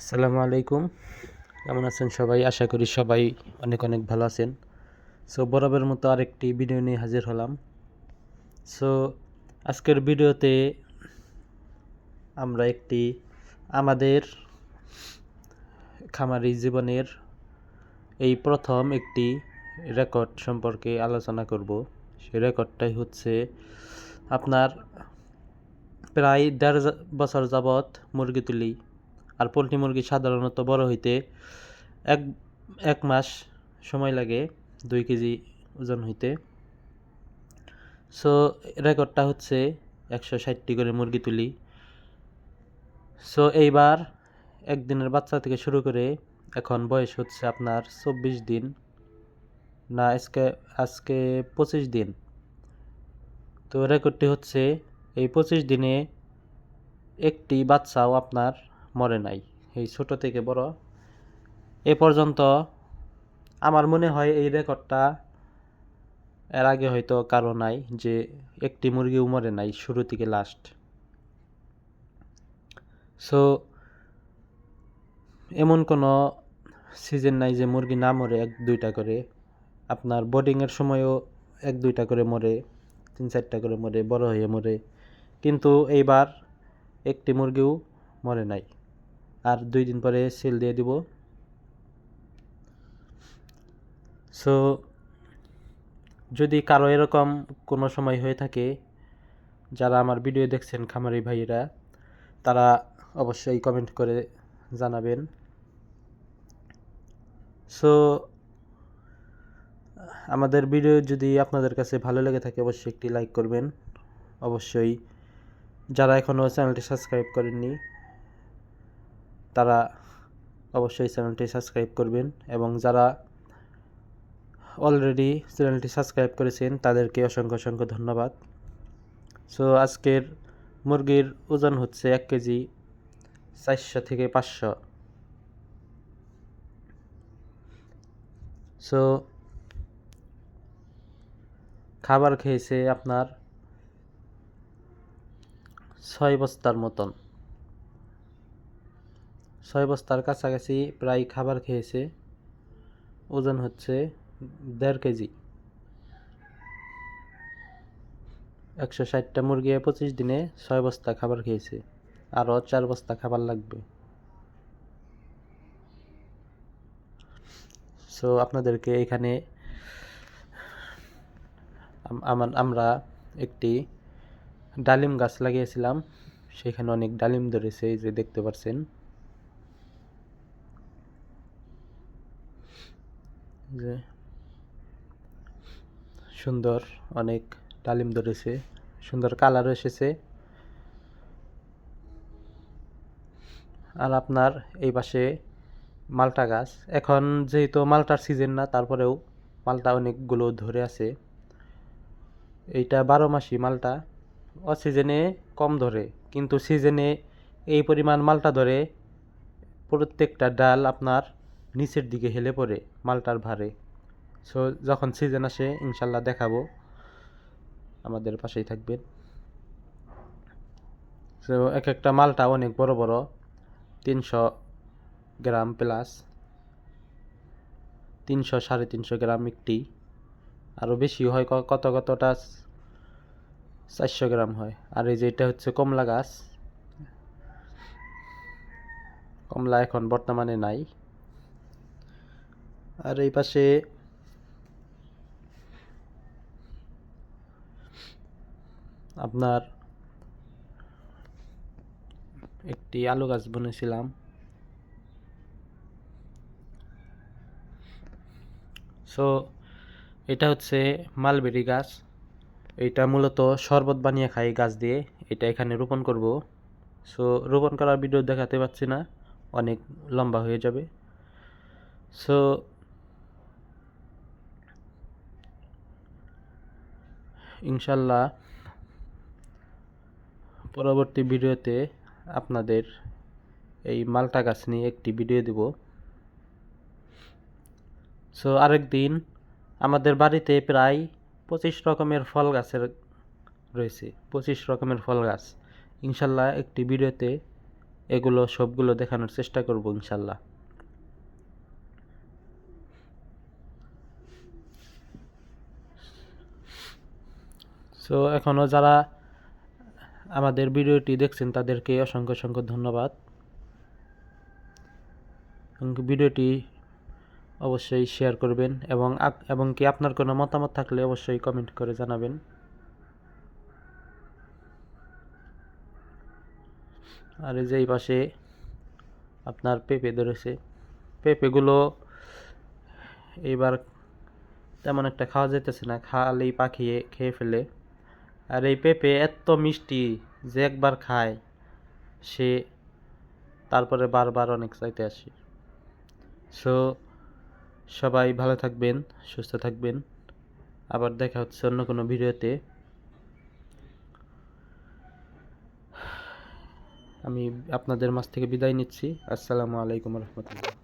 আসসালামু আলাইকুম। কেমন আছেন সবাই? আশা করি সবাই অনেক অনেক ভালো আছেন। সো বরাবরের মতো আরেকটি ভিডিও নিয়ে হাজির হলাম। সো আজকের ভিডিওতে আমরা একটি আমাদের খামারি জীবনের এই প্রথম একটি রেকর্ড সম্পর্কে আলোচনা করব। সেই রেকর্ডটাই হচ্ছে আপনার প্রায় দেড় বছর যাবৎ মুরগি তুলি আর পোলট্রি মুরগি সাধারণত বড় হইতে এক এক মাস সময় লাগে দুই কেজি ওজন হইতে। সো রেকর্ডটা হচ্ছে একশো ষাটটি করে মুরগি তুলি। সো এইবার একদিনের বাচ্চা থেকে শুরু করে এখন বয়স হচ্ছে আপনার চব্বিশ দিন না আজকে আজকে পঁচিশ দিন। তো রেকর্ডটি হচ্ছে এই পঁচিশ দিনে একটি বাচ্চাও আপনার মরে নাই। এই ছোট থেকে বড়। এ পর্যন্ত আমার মনে হয় এই রেকর্ডটা এর আগে হয়তো কারও নাই যে একটি মুরগিও মরে নাই শুরু থেকে লাস্ট সো এমন কোনো সিজন নাই যে মুরগি না মরে এক দুইটা করে। আপনার বোর্ডিংয়ের সময়ও এক দুইটা করে মরে, তিন চারটা করে মরে, বড় হয়ে মরে। কিন্তু এইবার একটি মুরগিও মরে নাই। আর দুই দিন পরে সেল দিয়ে দিব। সো যদি কারও এরকম কোনো সময় হয়ে থাকে, যারা আমার ভিডিও দেখছেন খামারি ভাইয়েরা, তারা অবশ্যই কমেন্ট করে জানাবেন। সো আমাদের ভিডিও যদি আপনাদের কাছে ভালো লেগে থাকে, অবশ্যই একটি লাইক করবেন। অবশ্যই, যারা এখনও চ্যানেলটি সাবস্ক্রাইব করেননি তারা অবশ্যই চ্যানেলটি সাবস্ক্রাইব করবেন এবং যারা অলরেডি চ্যানেলটি সাবস্ক্রাইব করেছেন তাদেরকে অসংখ্য অসংখ্য ধন্যবাদ। সো আজকের মুরগির ওজন হচ্ছে এক কেজি চারশো থেকে পাঁচশো। সো খাবার খেয়েছে আপনার ছয় বস্তার মতন। ছয় বস্তার কাছাকাছি প্রায় খাবার খেয়েছে। ওজন হচ্ছে দেড় কেজি। একশো ষাটটা মুরগি পঁচিশ দিনে ছয় বস্তা খাবার খেয়েছে। আরও চার বস্তা খাবার লাগবে। সো আপনাদেরকে এখানে আমার, আমরা একটি ডালিম গাছ লাগিয়েছিলাম। সেখানে অনেক ডালিম ধরেছে, এই যে দেখতে পাচ্ছেন যে সুন্দর অনেক ডালিম ধরেছে, সুন্দর কালার এসেছে। আর আপনার এই পাশে মালটা গাছ। এখন যেহেতু মালটার সিজন না, তারপরেও মালটা অনেকগুলো ধরে আছে। এইটা বারো মাসি মালটা। অসিজনে কম ধরে, কিন্তু সিজনে এই পরিমাণ মালটা ধরে প্রত্যেকটা ডাল আপনার নিচের দিকে হেলে পড়ে মালটার ভারে। সো যখন সিজন আসে, ইনশাল্লাহ দেখাবো। আমাদের পাশেই থাকবেন। সো এক একটা মালটা অনেক বড় বড়, তিনশো গ্রাম প্লাস তিনশো সাড়ে তিনশো গ্রাম একটি। আরও বেশি হয় কত কতটা? চারশো গ্রাম হয়। আর এই যে এটা হচ্ছে কমলা গাছ। কমলা এখন বর্তমানে নাই। আর এই পাশে আপনার একটি আলু গাছ বুনেছিলাম। সো এটা হচ্ছে মালবেরি গাছ। এটা মূলত শরবত বানিয়ে খাই গাছ দিয়ে। এটা এখানে রোপণ করব। সো রোপণ করার ভিডিও দেখাতে পাচ্ছি না। অনেক লম্বা হয়ে যাবে। সো ইনশাল্লাহ পরবর্তী ভিডিওতে আপনাদের এই মালটা গাছ নিয়ে একটি ভিডিও দেব। সো আরেক দিন আমাদের বাড়িতে প্রায় পঁচিশ রকমের ফল গাছের রয়েছে, পঁচিশ রকমের ফল গাছ। ইনশাল্লাহ একটি ভিডিওতে এগুলো সবগুলো দেখানোর চেষ্টা করব ইনশাল্লাহ। সো এখনও যারা আমাদের ভিডিওটি দেখছেন, তাদেরকে অসংখ্য অসংখ্য ধন্যবাদ। ভিডিওটি অবশ্যই শেয়ার করবেন এবং এবং কি আপনার কোনো মতামত থাকলে অবশ্যই কমেন্ট করে জানাবেন। আর এই যে এই পাশে আপনার পেঁপে ধরেছে। পেঁপেগুলো এইবার তেমন একটা খাওয়া যেতেছে না খালেই পাখিয়ে খেয়ে ফেলে। আর এই পেঁপে এত মিষ্টি যে একবার খায় সে তারপরে বারবার অনেক চাইতে আসে। সো সবাই ভালো থাকবেন, সুস্থ থাকবেন। আবার দেখা হচ্ছে অন্য কোনো ভিডিওতে। আমি আপনাদের মাছ থেকে বিদায় নিচ্ছি। আসসালামু আলাইকুম রহমতুল্লাহ।